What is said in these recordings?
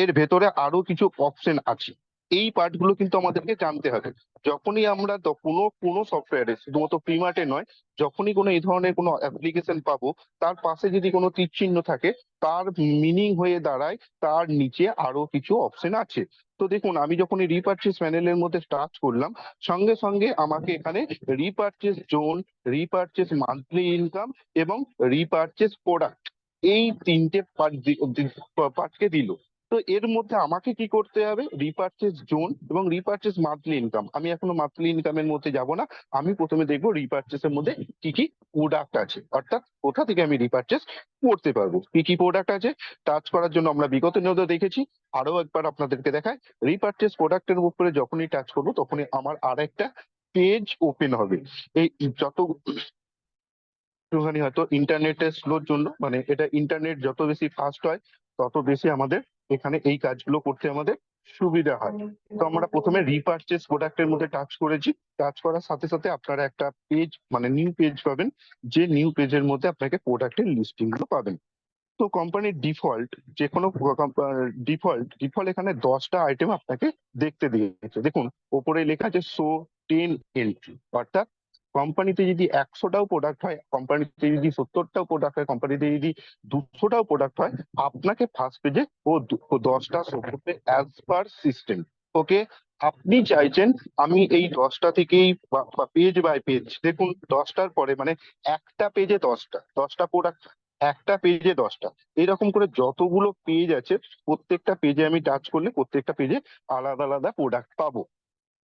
এর ভেতরে আরও কিছু অপশন আছে। এই পার্টগুলো কিন্তু আমাদেরকে জানতে হবে। যখনই আমরা কোনো কোনো সফটওয়্যারে শুধুমাত্র প্রিমার্টে নয়, যখনই কোনো এই ধরনের কোনো অ্যাপ্লিকেশন পাবো, তার পাশে যদি কোনো তীর চিহ্ন থাকে, তার মিনিং হয়ে দাঁড়ায়, তার নিচে আরও কিছু অপশন আছে। তো দেখুন, আমি যখন এই রিপারচেস প্যানেলের মধ্যে টাচ করলাম, সঙ্গে সঙ্গে আমাকে এখানে repurchase zone repurchase monthly income এবং রিপারচেস প্রোডাক্ট এই তিনটে পার্ট পার্টকে দিল। তো এর মধ্যে আমাকে কি করতে হবে? রিপারচেস জোন এবং রিপারচেস মান্থলি ইনকাম আমি এখনও মান্থলি ইনকামের মধ্যে যাব না। আমি প্রথমে দেখব রিপারচেসের মধ্যে কি কি প্রোডাক্ট আছে। অর্থাৎ কোথা থেকে আমি রিপারচেস করতে পারব? কি কি প্রোডাক্ট আছে? টাচ করার জন্য আমরা বিগত নিয়ত দেখেছি। আরও একবার আপনাদেরকে দেখায় রিপারচেস প্রোডাক্টের উপরে যখনই টাচ করব, তখনই আমার আর একটা পেজ ওপেন হবে। এই যত একটুখানি হয়তো ইন্টারনেটের স্লোর জন্য মানে এটা ইন্টারনেট যত বেশি ফাস্ট হয়, তত বেশি আমাদের এখানে এই কাজগুলো করতে আমাদের সুবিধা হয়। তো আমরা প্রথমে রিপারচেস প্রোডাক্টের মধ্যে টাচ করেছি। টাচ করার সাথে সাথে আপনারা একটা পেজ মানে নিউ পেজ পাবেন। যে নিউ পেজের মধ্যে আপনাকে প্রোডাক্টের লিস্টিংগুলো পাবেন। তো কোম্পানির ডিফল্ট যে কোনো ডিফল্ট ডিফল্ট এখানে দশটা আইটেম আপনাকে দেখতে দিয়েছে। দেখুন ওপরে লেখা আছে শো টেন এন্ট্রি অর্থাৎ কোম্পানিতে যদি একশোটাও প্রোডাক্ট হয় কোম্পানিতে যদি সত্তরটাও প্রোডাক্ট হয় কোম্পানিতে যদি দুশোটাও প্রোডাক্ট হয়, আপনাকে ফার্স্ট পেজে ও দশটা শো করবে অ্যাজ পার সিস্টেম ওকে আপনি চাইছেন আমি এই দশটা থেকেই পেজ বাই পেজ দেখুন দশটার পরে মানে একটা পেজে দশটা দশটা প্রোডাক্ট একটা পেজে দশটা, এরকম করে যতগুলো পেজ আছে, প্রত্যেকটা পেজে আমি টাচ করলে প্রত্যেকটা পেজে আলাদা আলাদা প্রোডাক্ট পাবো।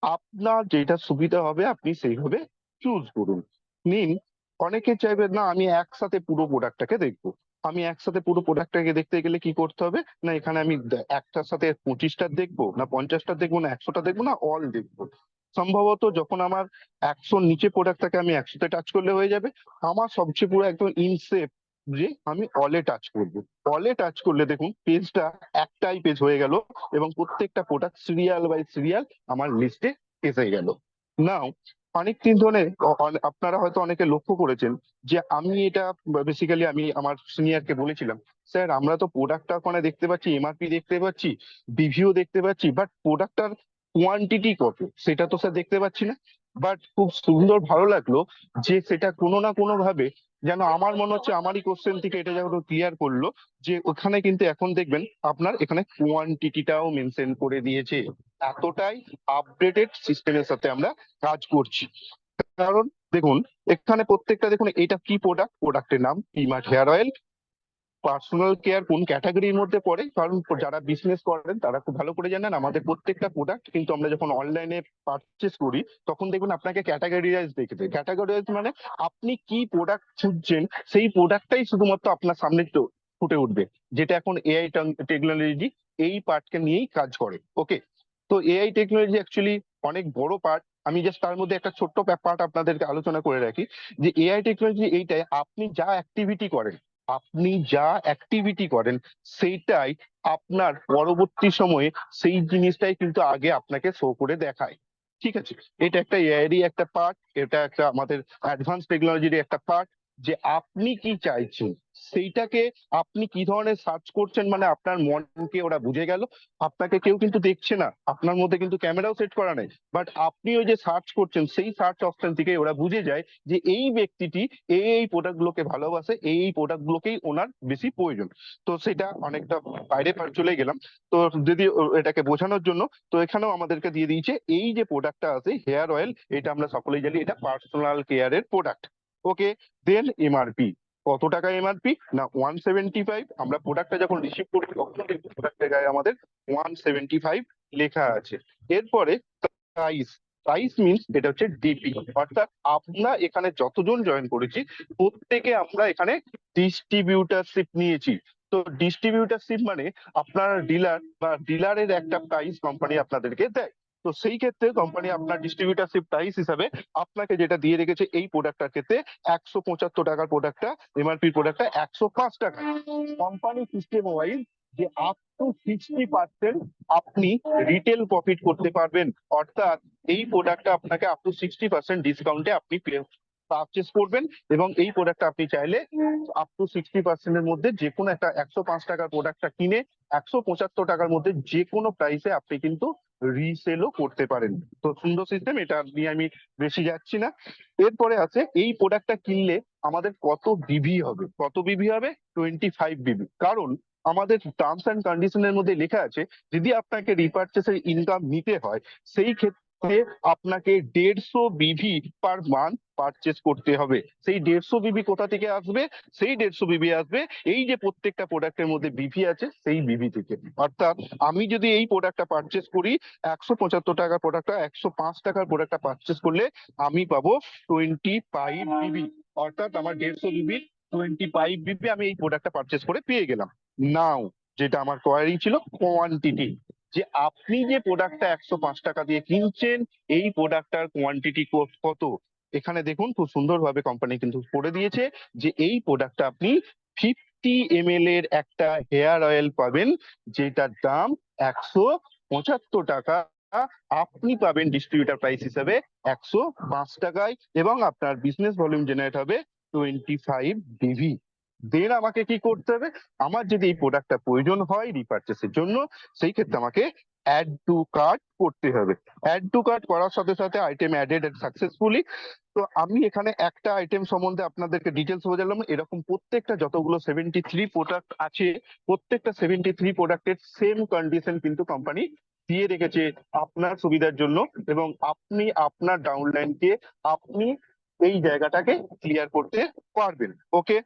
আপনার যেটা সুবিধা হবে, আপনি সেইভাবে চুজ করুন। নিন অনেকে চাইবে, না, আমি একসাথে পুরো প্রোডাক্টটাকে দেখব। আমি একসাথে পুরো প্রোডাক্টটাকে দেখতে গেলে কি করতে হবে? না, এখানে আমি একটার সাথে পঁচিশটা দেখব, না, পঞ্চাশটা দেখব, না, একশোটা দেখব, না অল দেখব। সম্ভবত যখন আমার একশোর নিচে প্রোডাক্টটাকে আমি একশোতে টাচ করলে হয়ে যাবে। আমার সবচেয়ে পুরো একদম ইনসেফ যে আমি অলে টাচ করব। অলে টাচ করলে দেখুন পেজটা একটাই পেজ হয়ে গেল এবং প্রত্যেকটা প্রোডাক্ট সিরিয়াল বাই সিরিয়াল আমার লিস্টে এসে গেল। নাও অনেক দিন ধরে আপনারা হয়তো অনেকে লক্ষ্য করেছেন যে আমি এটা বেসিক্যালি আমি আমার সিনিয়রকে বলেছিলাম, স্যার, আমরা তো প্রোডাক্টটা ওখানে দেখতে পাচ্ছি এমআরপি দেখতে পাচ্ছি বিভিও দেখতে পাচ্ছি বাট প্রোডাক্টটার কোয়ান্টিটি কত? সেটা তো স্যার দেখতে পাচ্ছি না। বাট খুব সুন্দর ভালো লাগল যে সেটা কোনো না কোনো ভাবে যেন আমার মনে হচ্ছে আমারই কোশ্চেন থেকে এটা যেন ক্লিয়ার করল যে ওখানে কিন্তু এখন দেখবেন আপনার এখানে কোয়ান্টিটিটাও মেনশন করে দিয়েছে। এতটাই আপডেটেড সিস্টেমের সাথে আমরা কাজ করছি। কারণ দেখুন, এখানে প্রত্যেকটা দেখুন, এটা কি প্রোডাক্ট প্রোডাক্টের নাম Pmart hair oil personal care কোন ক্যাটাগরির মধ্যে পড়ে? কারণ যারা বিজনেস করেন, তারা খুব ভালো করে জানেন আমাদের প্রত্যেকটা প্রোডাক্ট কিন্তু আমরা যখন অনলাইনে পারচেস করি, তখন দেখবেন আপনাকে ক্যাটাগরিয়াইজ দেখে দেয়। ক্যাটাগরিয়াইজ মানে আপনি কি প্রোডাক্ট খুঁজছেন, সেই প্রোডাক্টটাই শুধুমাত্র আপনার সামনে ফুটে উঠবে। যেটা এখন এআই টেকনোলজি এই পার্টকে নিয়েই কাজ করে ওকে তো এআই টেকনোলজি অ্যাকচুয়ালি অনেক বড় পার্ট আমি জাস্ট তার মধ্যে একটা ছোট্ট পার্ট আপনাদেরকে আলোচনা করে রাখি যে এআই টেকনোলজি এইটাই, আপনি যা অ্যাক্টিভিটি করেন আপনি যা অ্যাক্টিভিটি করেন সেইটাই আপনার পরবর্তী সময়ে সেই জিনিসটাই কিন্তু আগে আপনাকে শো করে দেখায়। ঠিক আছে? এটা একটা এআইরই একটা পার্ট এটা একটা আমাদের অ্যাডভান্স টেকনোলজির একটা পার্ট যে আপনি কি চাইছেন? সেইটাকে আপনি কি ধরনের সার্চ করছেন মানে আপনার মনকে ওরা বুঝে গেল। আপনাকে কেউ কিন্তু দেখছে না। আপনার মধ্যে কিন্তু ক্যামেরাও সেট করা নেই। বাট আপনি ওই যে সার্চ করছেন, সেই সার্চ অপশন থেকে ওরা বুঝে যায় যে এই ব্যক্তিটি এই এই প্রোডাক্ট গুলোকে ভালোবাসে, এই এই প্রোডাক্ট গুলোকেই ওনার বেশি প্রয়োজন। তো সেটা অনেকটা বাইরে চলে গেলাম। তো যদি এটাকে বোঝানোর জন্য, তো এখানেও আমাদেরকে দিয়ে দিয়েছে, এই যে প্রোডাক্টটা আছে হেয়ার অয়েল এটা আমরা সকলেই জানি, এটা পার্সোনাল কেয়ারের প্রোডাক্ট ওকে দেন এমআরপি কত টাকা এমআরপি না ওয়ান সেভেন্টি ফাইভ আমরা প্রোডাক্টটা যখন রিসিভ করি, তখন প্রোডাক্টের গায়ে আমাদের ওয়ান সেভেন্টি ফাইভ লেখা আছে। এরপরে প্রাইস প্রাইস মিনস এটা হচ্ছে ডিপি অর্থাৎ আমরা এখানে যতজন জয়েন করেছি, প্রত্যেকে আমরা এখানে ডিস্ট্রিবিউটারশিপ নিয়েছি। তো ডিস্ট্রিবিউটারশিপ মানে আপনার ডিলার বা ডিলারের একটা প্রাইস কোম্পানি আপনাদেরকে দেয়। তো সেই ক্ষেত্রে কোম্পানি আপনার ডিস্ট্রিবিউটারশিপ প্রাইস হিসাবে আপনাকে যেটা দিয়ে রেখেছে এই প্রোডাক্টটার ক্ষেত্রে একশো পঁচাত্তর টাকার প্রোডাক্টটা এমআরপি প্রোডাক্টটা একশো পাঁচ টাকা কোম্পানি সিস্টেম ওয়াইজ যে আপ টু সিক্সটি পার্সেন্ট আপনি রিটেল প্রফিট করতে পারবেন। অর্থাৎ এই প্রোডাক্টটা আপনাকে আপ টু সিক্সটি পার্সেন্ট ডিসকাউন্টে আপনি পারচেস করবেন এবং এই প্রোডাক্টটা আপনি চাইলে আপ টু সিক্সটি পার্সেন্টের মধ্যে যে কোনো একটা একশো পাঁচ টাকার প্রোডাক্টটা কিনে একশো পঁচাত্তর টাকার মধ্যে যে কোনো প্রাইসে আপনি কিন্তু রিসেলও করতে পারেন। তো সুন্দর সিস্টেম এটা নিয়ে আমি বেশি যাচ্ছি না। এরপরে আছে, এই প্রোডাক্টটা কিনলে আমাদের কত বিবি হবে? কত বিবি হবে? টোয়েন্টি ফাইভ বিবি কারণ আমাদের টার্মস অ্যান্ড কন্ডিশনের মধ্যে লেখা আছে, যদি আপনাকে রিপার্চেসের ইনকাম নিতে হয়, সেই ক্ষেত্রে আপনাকে দেড়শো বিভি পার মান্থ পারচেস করতে হবে। সেই দেড়শো বিবি কোথা থেকে আসবে? সেই দেড়শো বিবি আসবে এই যে প্রত্যেকটা প্রোডাক্টের মধ্যে বিভি আছে, সেই বিভি থেকে। অর্থাৎ আমি যদি এই প্রোডাক্টটা পারচেস করি, একশো পঁচাত্তর টাকার প্রোডাক্টটা একশো পাঁচ টাকার প্রোডাক্টটা পারচেস করলে আমি পাবো টোয়েন্টি ফাইভ বিবি অর্থাৎ আমার দেড়শো বিবি টোয়েন্টি ফাইভ বিবি আমি এই প্রোডাক্টটা পারচেস করে পেয়ে গেলাম। নাও যেটা আমার কোয়ারি ছিল কোয়ান্টিটি যে আপনি যে প্রোডাক্টটা একশো পাঁচ টাকা দিয়ে কিনছেন, এই প্রোডাক্টটার কোয়ান্টিটি কত? এখানে দেখুন খুব সুন্দরভাবে কোম্পানি কিন্তু করে দিয়েছে যে এই প্রোডাক্টটা আপনি ফিফটি এম এর একটা হেয়ার অয়েল পাবেন, যেটার দাম একশো পঁচাত্তর টাকা। আপনি পাবেন ডিস্ট্রিবিউটার প্রাইস হিসেবে একশো পাঁচ টাকায় এবং আপনার বিজনেস ভলিউম জেনারেট হবে টোয়েন্টি ফাইভ ডিভি দেন আমাকে কি করতে হবে? আমার যদি এই প্রোডাক্টটা প্রয়োজন হয় রিপার্চেসের জন্য, সেই ক্ষেত্রে আমাকে অ্যাড টু কার্ট করতে হবে। অ্যাড টু কার্ট করার সাথে সাথে আইটেম অ্যাডেড সাকসেসফুলি তো আমি এখানে একটা আইটেম সম্বন্ধে আপনাদেরকে ডিটেলস বোঝালাম। এরকম প্রত্যেকটা যতগুলো সেভেন্টি থ্রি প্রোডাক্ট আছে, প্রত্যেকটা সেভেন্টি থ্রি প্রোডাক্টের সেম কন্ডিশন কিন্তু কোম্পানি দিয়ে রেখেছে আপনার সুবিধার জন্য এবং আপনি আপনার ডাউনলাইনকে আপনি এই জায়গাটাকে ক্লিয়ার করতে পারবেন। ওকে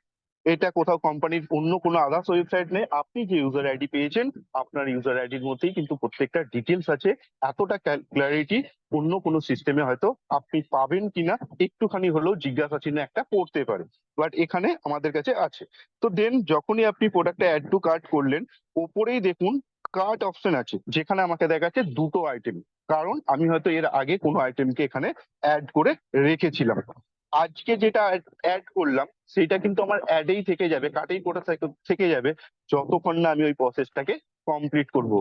এটা কোথাও কোম্পানির অন্য কোনো আদার্স ওয়েবসাইট নেই। আপনি যে ইউজার আইডি পেয়েছেন, আপনার ইউজার আইডির মধ্যেই কিন্তু প্রত্যেকটা ডিটেলস আছে। এতটা ক্ল্যারিটি অন্য কোনো সিস্টেমে হয়তো আপনি পাবেন কিনা, একটুখানি হলেও জিজ্ঞাসা চিহ্ন একটা পড়তে পারে বাট এখানে আমাদের কাছে আছে। তো দেন যখনই আপনি প্রোডাক্টটা অ্যাড টু কার্ট করলেন, ওপরেই দেখুন কার্ট অপশন আছে, যেখানে আমাকে দেখাচ্ছে দুটো আইটেম কারণ আমি হয়তো এর আগে কোনো আইটেমকে এখানে অ্যাড করে রেখেছিলাম। আজকে যেটা অ্যাড করলাম, সেটা কিন্তু আমার অ্যাডেই থেকে যাবে কাটেই কোটা থেকে যাবে, যতক্ষণ না আমি ওই প্রসেসটাকে কমপ্লিট করব।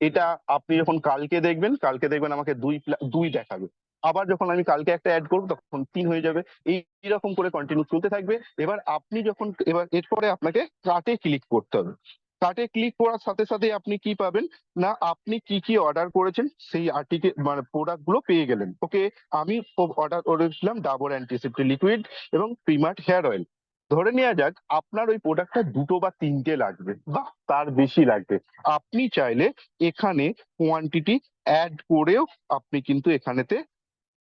এটা আপনি যখন কালকে দেখবেন কালকে দেখবেন আমাকে দুই দুই দেখাবে। আবার যখন আমি কালকে একটা অ্যাড করব, তখন তিন হয়ে যাবে। এই এরকম করে কন্টিনিউ চলতে থাকবে। এবার আপনি যখন, এবার এরপরে আপনাকে কাটে ক্লিক করতে হবে। কার্টে ক্লিক করার সাথে সাথে আপনি কি পাবেন? না, আপনি কি কি অর্ডার করেছেন, সেই আর্টিকেল মানে প্রোডাক্টগুলো পেয়ে গেলেন। ওকে আমি অর্ডার করেছিলাম ডাবর অ্যান্টিসেপ্টিক লিকুইড এবং প্রিমার্ট হেয়ার অয়েল ধরে নেওয়া যাক, আপনার ওই প্রোডাক্টটা দুটো বা তিনটে লাগবে। বা তার বেশি লাগবে। আপনি চাইলে এখানে কোয়ান্টিটি অ্যাড করেও আপনি কিন্তু এখানেতে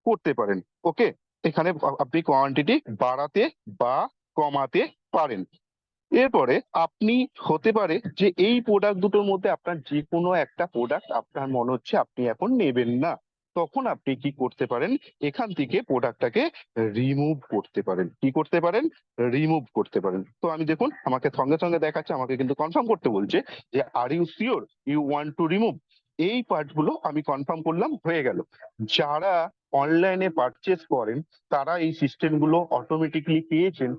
করতে পারেন। ওকে এখানে আপনি কোয়ান্টিটি বাড়াতে বা কমাতে পারেন। এরপরে আপনি হতে পারে যে এই প্রোডাক্ট দুটোর মধ্যে আপনার যে কোনো একটা প্রোডাক্ট আপনার মনে হচ্ছে আপনি এখন নেবেন না। তখন আপনি কি করতে পারেন? এখান থেকে প্রোডাক্টটাকে রিমুভ করতে পারেন। কি করতে পারেন? রিমুভ করতে পারেন। তো আমি দেখুন, আমাকে সঙ্গে সঙ্গে দেখাচ্ছে, আমাকে কিন্তু কনফার্ম করতে বলছে যে are you sure you want to remove এই পার্টগুলো আমি কনফার্ম করলাম, হয়ে গেল। যারা অনলাইনে পারচেস করেন, তারা এই সিস্টেমগুলো অটোমেটিকলি পেয়েছেন।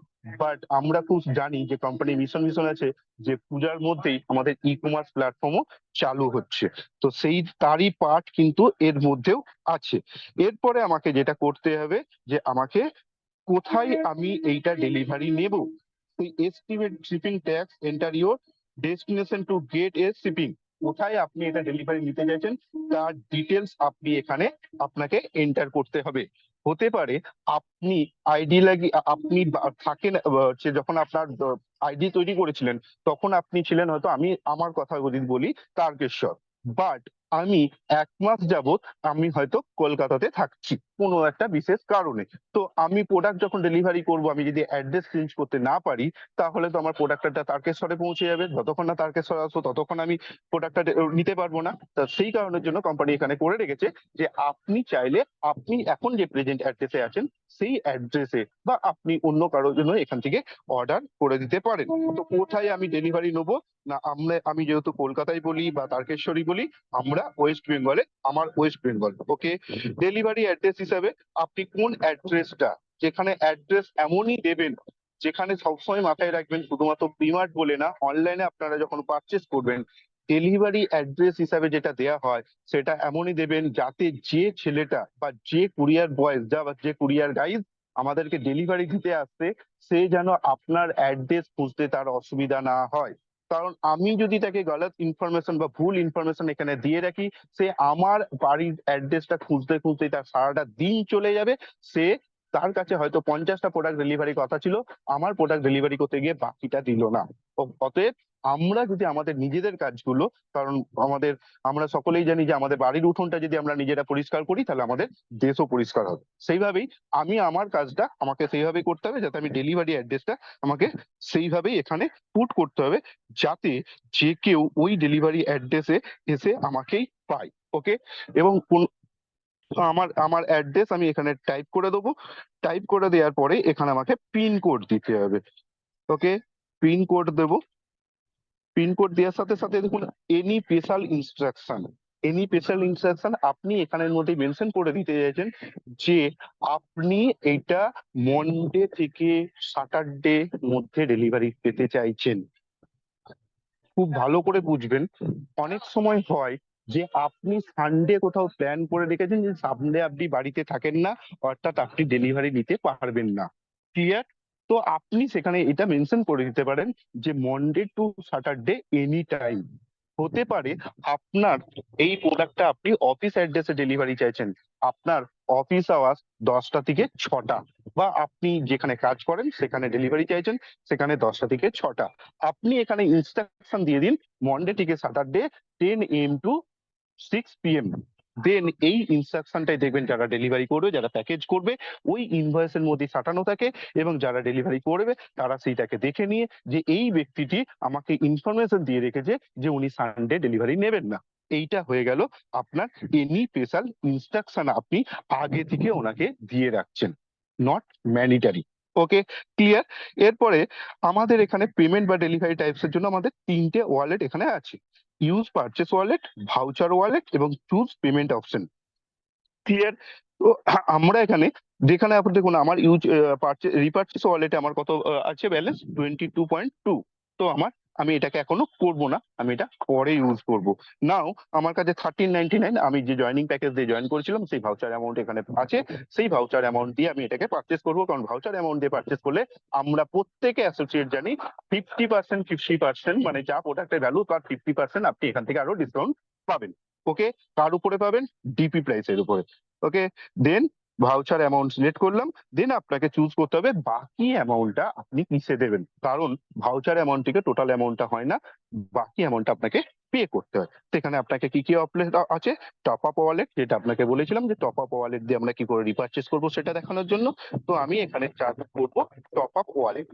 বাট আমরা খুব জানি যে কোম্পানি মিশন মিশন আছে, যে পূজার মধ্যেই আমাদের ই কমার্স প্ল্যাটফর্মও চালু হচ্ছে। তো সেই তারই পার্ট কিন্তু এর মধ্যেও আছে। এরপরে আমাকে যেটা করতে হবে, যে আমাকে কোথায় আমি এইটা ডেলিভারি নেব? সেই estimate shipping tax enter your destination to get a shipping কোথায় আপনি এটা ডেলিভারি নিতে চাইছেন, তার ডিটেলস আপনি এখানে আপনাকে এন্টার করতে হবে। হতে পারে, আপনি আইডি লাগি আপনি থাকেন হচ্ছে যখন আপনার আইডি তৈরি করেছিলেন, তখন আপনি ছিলেন হয়তো, আমি আমার কথা যদি বলি, তারকেশ্বর। বাট আমি এক মাস যাবত আমি হয়তো কলকাতাতে থাকছি, কোনো একটা বিশেষ কারণে। তো আমি প্রোডাক্ট যখন ডেলিভারি করব, আমি যদি অ্যাড্রেস চেঞ্জ করতে না পারি, তাহলে তো আমার প্রোডাক্টটা তারকেশ্বরে পৌঁছে যাবে। যতক্ষণ না তারকেশ্বর আসব, ততক্ষণ আমি প্রোডাক্টটা নিতে পারব না। তা সেই কারণের জন্য কোম্পানি এখানে করে রেখেছে যে, আপনি চাইলে আপনি এখন যে প্রেজেন্ট অ্যাড্রেসে আছেন, সেই অ্যাড্রেসে বা আপনি অন্য কারোর জন্য এখান থেকে অর্ডার করে দিতে পারেন। তো কোথায় আমি ডেলিভারি নেব? না আমরা আমি যেহেতু কলকাতায় বলি বা তারকেশ্বরী বলি, আমরা ওয়েস্ট বেঙ্গলে আমার West Bengal okay delivery address হিসাবে আপনি কোন অ্যাড্রেসটা যেখানে অ্যাড্রেস এমনই দেবেন, যেখানে সবসময় মাথায় রাখবেন, শুধুমাত্র প্রিমার্ট বলে না অনলাইনে আপনারা যখন পারচেস করবেন ডেলিভারি অ্যাড্রেস হিসাবে যেটা দেয়া হয়, সেটা এমনই দেবেন যাতে যে ছেলেটা বা যে কুরিয়ার বয়েজ যা বা যে কুরিয়ার গাইজ আমাদেরকে ডেলিভারি দিতে আসছে, সে যেন আপনার অ্যাড্রেস খুঁজতে তার অসুবিধা না হয়। কারণ আমি যদি তাকে গলত ইনফরমেশন বা ভুল ইনফরমেশন এখানে দিয়ে রাখি, সে আমার বাড়ির অ্যাড্রেসটা খুঁজতে খুঁজতে তার সারাটা দিন চলে যাবে, সে তার কাছে হয়তো পঞ্চাশটা প্রোডাক্ট ডেলিভারি কথা ছিল, আমার প্রোডাক্ট ডেলিভারি করতে গিয়ে বাকিটা দিল না। অতএব আমরা যদি আমাদের নিজেদের কাজগুলো, কারণ আমাদের, আমরা সকলেই জানি যে আমাদের বাড়ির উঠোনটা যদি আমরা নিজেরা পরিষ্কার করি, তাহলে আমাদের দেশও পরিষ্কার হবে। সেইভাবেই আমি আমার কাজটা আমাকে সেইভাবেই করতে হবে, যাতে আমি ডেলিভারি অ্যাড্রেসটা আমাকে সেইভাবেই এখানে পুট করতে হবে, যাতে যে কেউ ওই ডেলিভারি অ্যাড্রেসে এসে আমাকেই পায়। ওকে এবং কোন আমার আমার অ্যাড্রেস আমি এখানে টাইপ করে দেবো। টাইপ করে দেওয়ার পরে এখানে আমাকে পিন কোড দিতে হবে। ওকে পিন কোড দেব। পিন কোড দেওয়ার সাথে সাথে দেখুন any special instruction any special instruction আপনি এখানের মধ্যে মেনশন করে দিতে চাইছেন যে আপনি এটা মন্ডে থেকে স্যাটারডে মধ্যে ডেলিভারি পেতে চাইছেন। খুব ভালো করে বুঝবেন। অনেক সময় হয় যে আপনি সানডে কোথাও প্ল্যান করে রেখেছেন যে সানডে আপনি বাড়িতে থাকেন না, অর্থাৎ আপনি ডেলিভারি নিতে পারবেন না। ক্লিয়ার তো আপনি সেখানে এটা মেনশন করে দিতে পারেন যে Monday to Saturday any time হতে পারে আপনার এই প্রোডাক্টটা আপনি অফিস অ্যাড্রেসে ডেলিভারি চাইছেন, আপনার অফিস আওয়ার্স দশটা থেকে ছটা বা আপনি যেখানে কাজ করেন সেখানে ডেলিভারি চাইছেন, সেখানে দশটা থেকে ছটা। আপনি এখানে ইনস্ট্রাকশন দিয়ে দিন মন্ডে থেকে Saturday ten AM to six PM then এই ইনস্ট্রাকশনটাই দেখবেন যারা ডেলিভারি করবে, যারা প্যাকেজ করবে, ওই ইনভয়েসের মধ্যে সাটানো থাকে এবং যারা ডেলিভারি করবে, তারা সেইটাকে দেখে নিয়ে যে এই ব্যক্তিটি আমাকে ইনফরমেশন দিয়ে রেখেছে যে উনি সানডে ডেলিভারি নেবেন না। এইটা হয়ে গেল আপনার এনি স্পেশাল ইনস্ট্রাকশন আপনি আগে থেকে ওনাকে দিয়ে রাখছেন। নট ম্যানিটারি ওকে ক্লিয়ার এরপরে আমাদের এখানে পেমেন্ট বা ডেলিভারি টাইপস এর জন্য আমাদের তিনটে ওয়ালেট এখানে আছে। Use purchase wallet voucher wallet এবং চুজ পেমেন্ট অপশন ক্লিয়ার তো আমরা এখানে যেখানে আপনি দেখুন আমার ইউজ পারচেস রিপারচেস ওয়ালেটে আমার কত আছে balance twenty two point two তো আমার আমি এটাকে এখনও করব না, আমি এটা পরে ইউজ করব। নাও আমার কাছে থার্টিন নাইনটি নাইন আমি যে জয়নিং প্যাকেজ দিয়ে জয়েন করেছিলাম, সেই ভাউচার অ্যামাউন্ট এখানে আছে। সেই ভাউচার অ্যামাউন্ট দিয়ে আমি এটাকে পারচেস করব, কারণ ভাউচার অ্যামাউন্ট দিয়ে পারচেস করলে আমরা প্রত্যেকে অ্যাসোসিয়েট জানি ফিফটি পার্সেন্ট ফিফটি পার্সেন্ট মানে যা প্রোডাক্টের ভ্যালু তার ফিফটি পার্সেন্ট আপনি এখান থেকে আরও ডিসকাউন্ট পাবেন। ওকে কার উপরে পাবেন? ডিপি প্রাইসের উপরে। Okay then voucher amount select করলাম দেন আপনাকে চুজ করতে হবে বাকি অ্যামাউন্টটা আপনি কিসে দেবেন। কারণ ভাউচার অ্যামাউন্ট থেকে টোটাল অ্যামাউন্টটা হয় না, বাকি অ্যামাউন্টটা আপনাকে পে করতে হয়। সেখানে আপনাকে কি কি অপলেট আছে? টপ আপ ওয়ালেট যেটা আপনাকে বলেছিলাম যে টপ আপ ওয়ালেট দিয়ে আমরা কি করে রিপারচেস করব সেটা দেখানোর জন্য। তো আমি এখানে চার্জ করব টপ আপ ওয়ালেট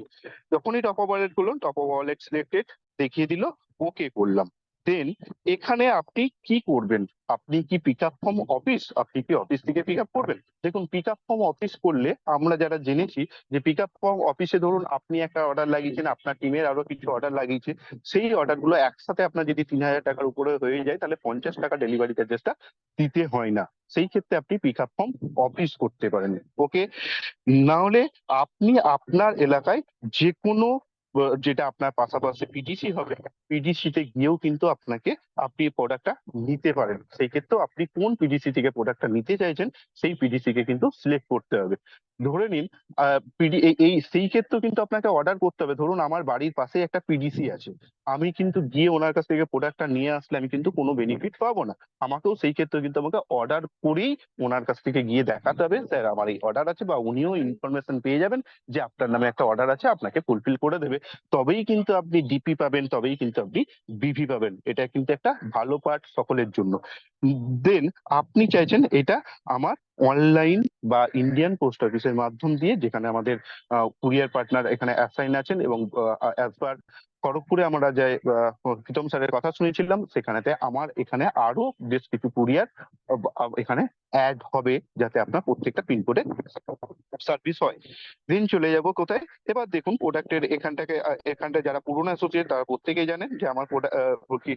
যখনই টপ আপ ওয়ালেট করলাম টপ আপ ওয়ালেট সিলেক্টেড দেখিয়ে দিল ওকে করলাম। দেন এখানে আপনি কি করবেন? আপনি কি পিক আপ ফ্রম অফিস আপনি কি অফিস থেকে পিক আপ করবেন? দেখুন পিক আপ ফ্রম অফিস করলে আমরা যারা জেনেছি যে পিক আপ ফ্রম অফিসে ধরুন আপনি একটা অর্ডার লাগিয়েছেন, আপনার টিমের আরও কিছু অর্ডার লাগিয়েছে, সেই অর্ডারগুলো একসাথে আপনার যদি তিন হাজার টাকার উপরে হয়ে যায়, তাহলে পঞ্চাশ টাকা ডেলিভারি চার্জেসটা দিতে হয় না। সেই ক্ষেত্রে আপনি পিক আপ ফ্রম অফিস করতে পারেন। ওকে না হলে আপনি আপনার এলাকায় যে কোনো যেটা আপনার পাশাপাশি পিডিসি হবে পিডিসি তে গিয়েও কিন্তু আপনাকে আপনি প্রোডাক্টটা নিতে পারেন। সেই ক্ষেত্রেও আপনি কোন পিডিসি থেকে প্রোডাক্টটা নিতে চাইছেন, সেই পিডিসি কে কিন্তু সিলেক্ট করতে হবে। ধরে নিন এই সেই ক্ষেত্রেও কিন্তু আপনাকে অর্ডার করতে হবে। ধরুন, আমার বাড়ির পাশে একটা পিডিসি আছে। আমি কিন্তু গিয়ে ওনার কাছ থেকে প্রোডাক্টটা নিয়ে আসলে আমি কিন্তু কোনো বেনিফিট পাবো না। আমাকেও সেই ক্ষেত্রে কিন্তু আমাকে অর্ডার করেই ওনার কাছ থেকে গিয়ে দেখাতে হবে, স্যার, আমার এই অর্ডার আছে বা উনিও ইনফরমেশন পেয়ে যাবেন যে আপনার নামে একটা অর্ডার আছে, আপনাকে ফুলফিল করে দেবে। তবেই কিন্তু আপনি ডিপি পাবেন, তবেই কিন্তু আপনি বিভি পাবেন। এটা কিন্তু একটা ভালো পার্ট সকলের জন্য। দেন আপনি চাইছেন এটা আমার অনলাইন বা ইন্ডিয়ান পোস্ট অফিসের মাধ্যম দিয়ে, যেখানে আমাদের কুরিয়ার পার্টনার এখানে অ্যাসাইন আছেন এবং অ্যাজ পার খড়গপুরে আমরা যে প্রীতম স্যারের কথা শুনেছিলাম, সেখানেতে আমার এখানে আরও বেশ কিছু কুরিয়ার এখানে অ্যাড হবে, যাতে আপনার প্রত্যেকটা পিনকোডে সার্ভিস হয়। দিন চলে যাব কোথায়? এবার দেখুন প্রোডাক্টের এখানটাকে এখানটা যারা পুরনো অ্যাসোসিয়েট তারা প্রত্যেকেই জানেন যে আমার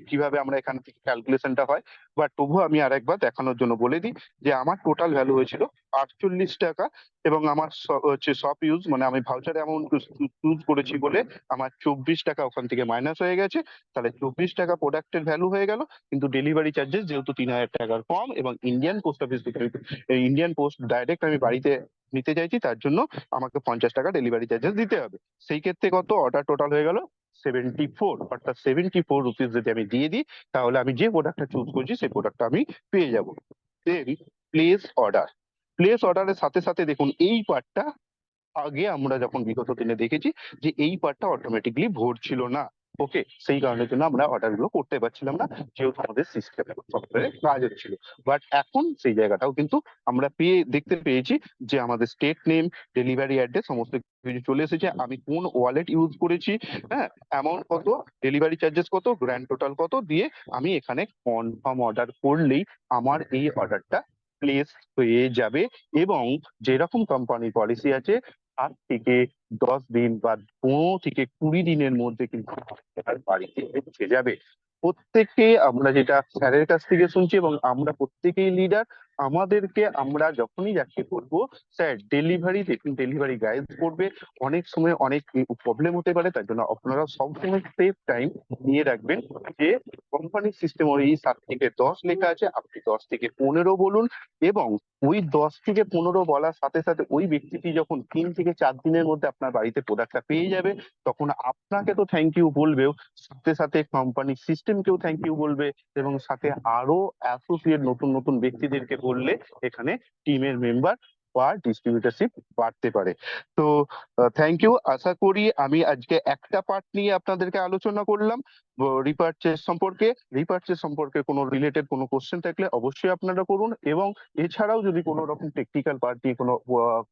কীভাবে আমরা এখান থেকে ক্যালকুলেশনটা হয়। বাট তবুও আমি আরেকবার দেখানোর জন্য বলে দিই যে আমার টোটাল ভ্যালু হয়েছিল আটচল্লিশ টাকা এবং আমার হচ্ছে শপ ইউজ মানে আমি ভাউচার অ্যামাউন্ট চুজ করেছি বলে আমার চব্বিশ টাকা ওখান থেকে মাইনাস হয়ে গেছে। তাহলে চব্বিশ টাকা প্রোডাক্টের ভ্যালু হয়ে গেল, কিন্তু ডেলিভারি চার্জেস যেহেতু তিন হাজার টাকার কম এবং Indian post office Indian post direct আমি বাড়িতে নিতে চাইছি, তার জন্য আমাকে পঞ্চাশ টাকা ডেলিভারি চার্জেস দিতে হবে। সেই ক্ষেত্রে কত? অর্ডার টোটাল হয়ে গেল সেভেন্টি ফোর অর্থাৎ সেভেন্টি ফোর রুপিস যদি আমি দিয়ে দিই, তাহলে আমি যে প্রোডাক্টটা চুজ করছি, সেই প্রোডাক্টটা আমি পেয়ে যাব। দেন প্লেস অর্ডার প্লেস অর্ডারের সাথে সাথে দেখুন, এই পার্টটা আগে আমরা যখন বিগত দিনে দেখেছি যে এই পার্টটা অটোমেটিকলি ভরছিল না। ওকে সেই কারণের জন্য আমরা অর্ডারগুলো করতে পারছিলাম না, যেহেতু আমাদের সিস্টেম সফটওয়্যারে কাজ হচ্ছিল। বাট এখন সেই জায়গাটাও কিন্তু আমরা পেয়ে, দেখতে পেয়েছি যে আমাদের স্টেট নেম ডেলিভারি অ্যাড্রেস সমস্ত কিছু চলে এসেছে। আমি কোন ওয়ালেট ইউজ করেছি হ্যাঁ? অ্যামাউন্ট কত ডেলিভারি চার্জেস কত গ্র্যান্ড টোটাল কত, দিয়ে আমি এখানে কনফার্ম অর্ডার করলেই আমার এই অর্ডারটা প্লেস হয়ে যাবে এবং যেরকম কোম্পানির পলিসি আছে, আট থেকে দশ দিন বা পনেরো থেকে কুড়ি দিনের মধ্যে কিন্তু বাড়িতে পৌঁছে যাবে। প্রত্যেককে আমরা যেটা স্যারের কাছ থেকে শুনছি এবং আমরা প্রত্যেকেই লিডার আমাদেরকে আমরা যখনই যাকে বলব, স্যার ডেলিভারি দেখুন ডেলিভারি গাইড করবে। অনেক সময় অনেক প্রবলেম হতে পারে, তার জন্য আপনারা সবসময় সেফ টাইম নিয়ে রাখবেন যে কোম্পানির সিস্টেম ওই সাত থেকে দশ লেখা আছে, আপনি দশ থেকে পনেরো বলুন এবং ওই দশ থেকে পনেরো বলার সাথে সাথে ওই ব্যক্তিটি যখন তিন থেকে চার দিনের মধ্যে আপনার বাড়িতে প্রোডাক্টটা পেয়ে যাবে, তখন আপনাকে তো থ্যাংক ইউ বলবেও। সাথে সাথে কোম্পানির সিস্টেমকেও থ্যাংক ইউ বলবে এবং সাথে আরও অ্যাসোসিয়েট নতুন নতুন ব্যক্তিদেরকে বললে এখানে টিমের মেম্বার বা ডিস্ট্রিবিউটারশিপ বাড়তে পারে। তো থ্যাংক ইউ আশা করি আমি আজকে একটা পার্ট নিয়ে আপনাদেরকে আলোচনা করলাম। রিপার্চেস সম্পর্কে রিপার্চেস সম্পর্কে কোনো রিলেটেড কোনো কোশ্চেন থাকলে অবশ্যই আপনারা করুন এবং এছাড়াও যদি কোনো রকম টেকনিক্যাল পার্ট নিয়ে কোনো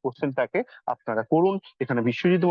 কোশ্চেন থাকে আপনারা করুন। এখানে বিশ্বজিৎ